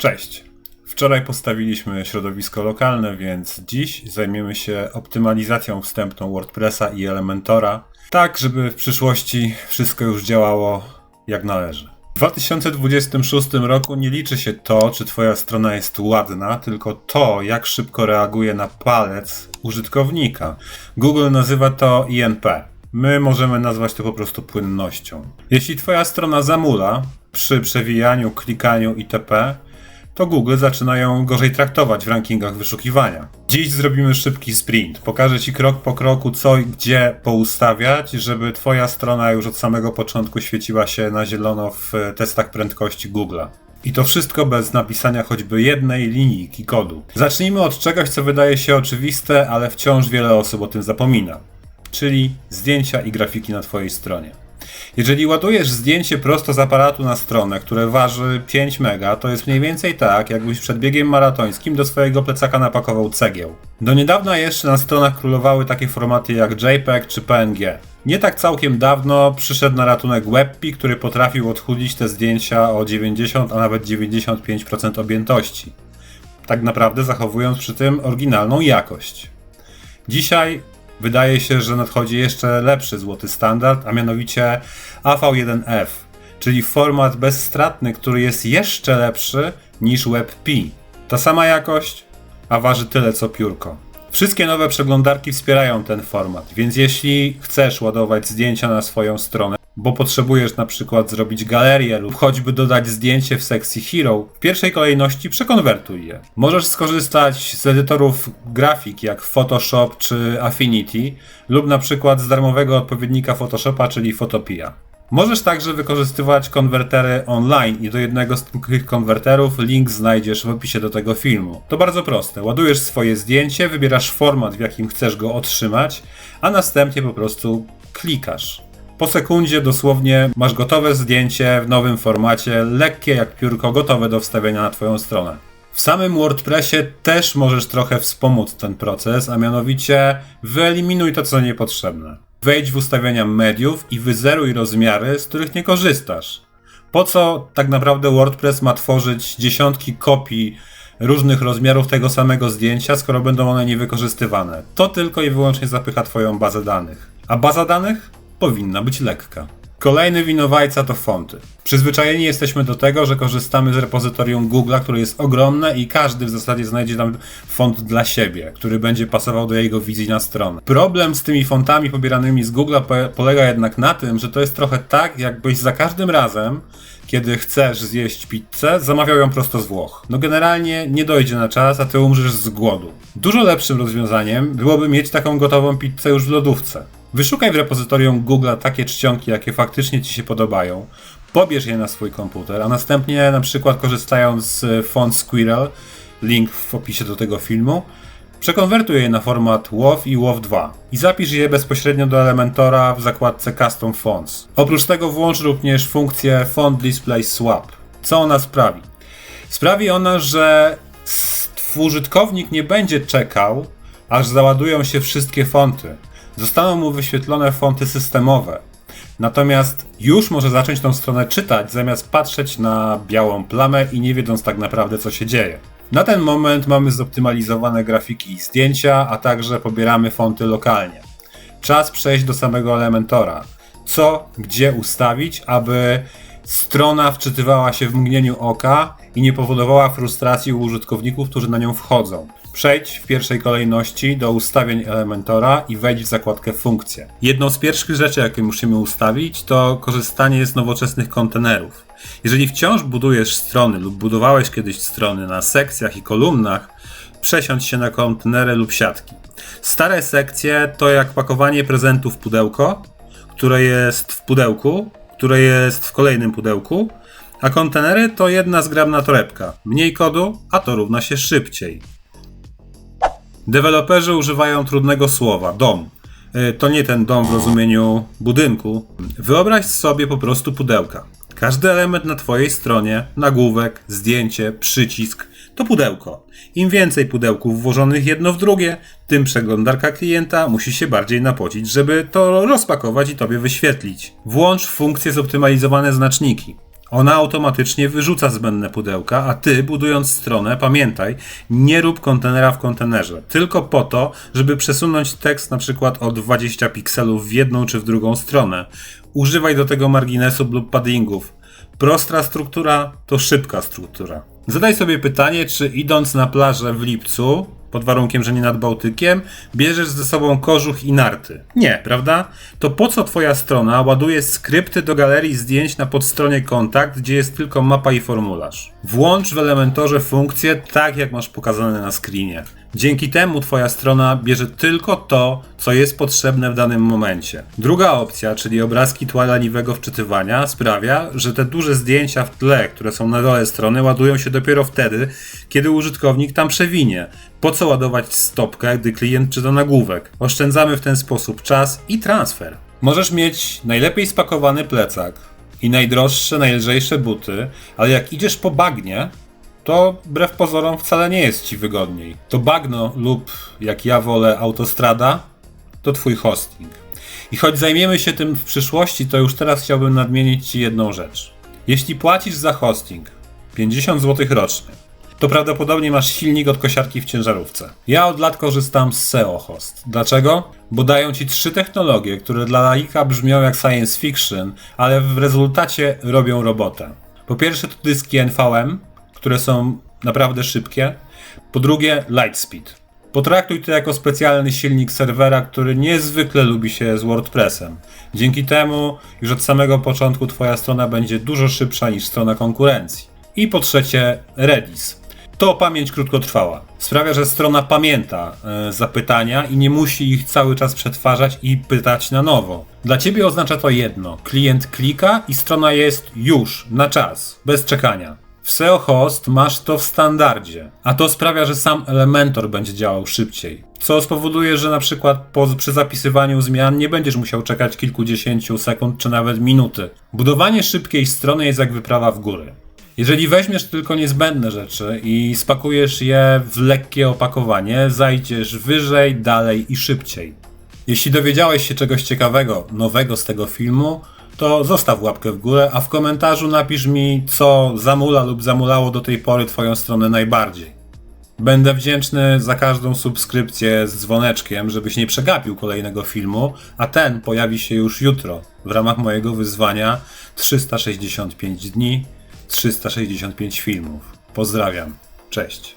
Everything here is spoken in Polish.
Cześć. Wczoraj postawiliśmy środowisko lokalne, więc dziś zajmiemy się optymalizacją wstępną WordPressa i Elementora, tak żeby w przyszłości wszystko już działało jak należy. W 2026 roku nie liczy się to, czy Twoja strona jest ładna, tylko to, jak szybko reaguje na palec użytkownika. Google nazywa to INP. My możemy nazwać to po prostu płynnością. Jeśli Twoja strona zamula przy przewijaniu, klikaniu itp., to Google zaczyna ją gorzej traktować w rankingach wyszukiwania. Dziś zrobimy szybki sprint. Pokażę Ci krok po kroku, co i gdzie poustawiać, żeby Twoja strona już od samego początku świeciła się na zielono w testach prędkości Google'a. I to wszystko bez napisania choćby jednej linijki kodu. Zacznijmy od czegoś, co wydaje się oczywiste, ale wciąż wiele osób o tym zapomina. Czyli zdjęcia i grafiki na Twojej stronie. Jeżeli ładujesz zdjęcie prosto z aparatu na stronę, które waży 5 mega, to jest mniej więcej tak, jakbyś przed biegiem maratońskim do swojego plecaka napakował cegieł. Do niedawna jeszcze na stronach królowały takie formaty jak JPEG czy PNG. Nie tak całkiem dawno przyszedł na ratunek WebP, który potrafił odchudzić te zdjęcia o 90, a nawet 95% objętości. Tak naprawdę zachowując przy tym oryginalną jakość. Dzisiaj wydaje się, że nadchodzi jeszcze lepszy złoty standard, a mianowicie AV1F, czyli format bezstratny, który jest jeszcze lepszy niż WebP. Ta sama jakość, a waży tyle co piórko. Wszystkie nowe przeglądarki wspierają ten format, więc jeśli chcesz ładować zdjęcia na swoją stronę, bo potrzebujesz na przykład zrobić galerię lub choćby dodać zdjęcie w sekcji Hero, w pierwszej kolejności przekonwertuj je. Możesz skorzystać z edytorów grafik jak Photoshop czy Affinity lub na przykład z darmowego odpowiednika Photoshopa, czyli Photopia. Możesz także wykorzystywać konwertery online i do jednego z tych konwerterów link znajdziesz w opisie do tego filmu. To bardzo proste. Ładujesz swoje zdjęcie, wybierasz format, w jakim chcesz go otrzymać, a następnie po prostu klikasz. Po sekundzie dosłownie masz gotowe zdjęcie w nowym formacie, lekkie jak piórko, gotowe do wstawienia na Twoją stronę. W samym WordPressie też możesz trochę wspomóc ten proces, a mianowicie wyeliminuj to, co niepotrzebne. Wejdź w ustawienia mediów i wyzeruj rozmiary, z których nie korzystasz. Po co tak naprawdę WordPress ma tworzyć dziesiątki kopii różnych rozmiarów tego samego zdjęcia, skoro będą one niewykorzystywane? To tylko i wyłącznie zapycha Twoją bazę danych. A baza danych powinna być lekka. Kolejny winowajca to fonty. Przyzwyczajeni jesteśmy do tego, że korzystamy z repozytorium Google'a, które jest ogromne i każdy w zasadzie znajdzie tam font dla siebie, który będzie pasował do jego wizji na stronę. Problem z tymi fontami pobieranymi z Google'a po polega jednak na tym, że to jest trochę tak, jakbyś za każdym razem kiedy chcesz zjeść pizzę, zamawiał ją prosto z Włoch. No generalnie nie dojdzie na czas, a ty umrzesz z głodu. Dużo lepszym rozwiązaniem byłoby mieć taką gotową pizzę już w lodówce. Wyszukaj w repozytorium Google takie czcionki, jakie faktycznie Ci się podobają. Pobierz je na swój komputer, a następnie na przykład korzystając z font Squirrel, link w opisie do tego filmu, przekonwertuj je na format WOW i WOW2 i zapisz je bezpośrednio do Elementora w zakładce Custom Fonts. Oprócz tego włącz również funkcję Font Display Swap. Co ona sprawi? Sprawi ona, że użytkownik nie będzie czekał, aż załadują się wszystkie fonty zostaną mu wyświetlone fonty systemowe. Natomiast już może zacząć tą stronę czytać, zamiast patrzeć na białą plamę i nie wiedząc tak naprawdę, co się dzieje. Na ten moment mamy zoptymalizowane grafiki i zdjęcia, a także pobieramy fonty lokalnie. Czas przejść do samego Elementora. Co, gdzie ustawić, aby strona wczytywała się w mgnieniu oka i nie powodowała frustracji u użytkowników, którzy na nią wchodzą. Przejdź w pierwszej kolejności do ustawień Elementora i wejdź w zakładkę funkcje. Jedną z pierwszych rzeczy, jakie musimy ustawić, to korzystanie z nowoczesnych kontenerów. Jeżeli wciąż budujesz strony lub budowałeś kiedyś strony na sekcjach i kolumnach, przesiądź się na kontenery lub siatki. Stare sekcje to jak pakowanie prezentu w pudełko, które jest w pudełku, które jest w kolejnym pudełku, a kontenery to jedna zgrabna torebka. Mniej kodu, a to równa się szybciej. Deweloperzy używają trudnego słowa dom. E, to nie ten dom w rozumieniu budynku. Wyobraź sobie po prostu pudełka. Każdy element na Twojej stronie, nagłówek, zdjęcie, przycisk to pudełko. Im więcej pudełków włożonych jedno w drugie, tym przeglądarka klienta musi się bardziej napocić, żeby to rozpakować i Tobie wyświetlić. Włącz funkcje zoptymalizowane znaczniki. Ona automatycznie wyrzuca zbędne pudełka, a ty, budując stronę, pamiętaj, nie rób kontenera w kontenerze. Tylko po to, żeby przesunąć tekst na przykład o 20 pikselów w jedną czy w drugą stronę. Używaj do tego marginesów lub paddingów. Prostra struktura to szybka struktura. Zadaj sobie pytanie, czy idąc na plażę w lipcu, pod warunkiem, że nie nad Bałtykiem, bierzesz ze sobą kożuch i narty. Nie, prawda? To po co twoja strona ładuje skrypty do galerii zdjęć na podstronie kontakt, gdzie jest tylko mapa i formularz? Włącz w Elementorze funkcję tak, jak masz pokazane na screenie. Dzięki temu twoja strona bierze tylko to, co jest potrzebne w danym momencie. Druga opcja, czyli obrazki tła leniwego wczytywania, sprawia, że te duże zdjęcia w tle, które są na dole strony, ładują się dopiero wtedy, kiedy użytkownik tam przewinie. Po co ładować stopkę, gdy klient czyta nagłówek? Oszczędzamy w ten sposób czas i transfer. Możesz mieć najlepiej spakowany plecak i najdroższe, najlżejsze buty, ale jak idziesz po bagnie, to wbrew pozorom wcale nie jest ci wygodniej. To bagno lub, jak ja wolę, autostrada, to twój hosting. I choć zajmiemy się tym w przyszłości, to już teraz chciałbym nadmienić ci jedną rzecz. Jeśli płacisz za hosting 50 zł rocznie, to prawdopodobnie masz silnik od kosiarki w ciężarówce. Ja od lat korzystam z SEO Host. Dlaczego? Bo dają ci trzy technologie, które dla laika brzmią jak science fiction, ale w rezultacie robią robotę. Po pierwsze to dyski NVM, które są naprawdę szybkie. Po drugie, Lightspeed. Potraktuj to jako specjalny silnik serwera, który niezwykle lubi się z WordPressem. Dzięki temu już od samego początku Twoja strona będzie dużo szybsza niż strona konkurencji. I po trzecie, Redis. To pamięć krótkotrwała. Sprawia, że strona pamięta e, zapytania i nie musi ich cały czas przetwarzać i pytać na nowo. Dla ciebie oznacza to jedno: klient klika i strona jest już, na czas, bez czekania. W SEO Host masz to w standardzie, a to sprawia, że sam Elementor będzie działał szybciej. Co spowoduje, że na przykład po, przy zapisywaniu zmian nie będziesz musiał czekać kilkudziesięciu sekund czy nawet minuty. Budowanie szybkiej strony jest jak wyprawa w góry. Jeżeli weźmiesz tylko niezbędne rzeczy i spakujesz je w lekkie opakowanie, zajdziesz wyżej, dalej i szybciej. Jeśli dowiedziałeś się czegoś ciekawego, nowego z tego filmu, to zostaw łapkę w górę, a w komentarzu napisz mi, co zamula lub zamulało do tej pory Twoją stronę najbardziej. Będę wdzięczny za każdą subskrypcję z dzwoneczkiem, żebyś nie przegapił kolejnego filmu, a ten pojawi się już jutro w ramach mojego wyzwania 365 dni, 365 filmów. Pozdrawiam. Cześć.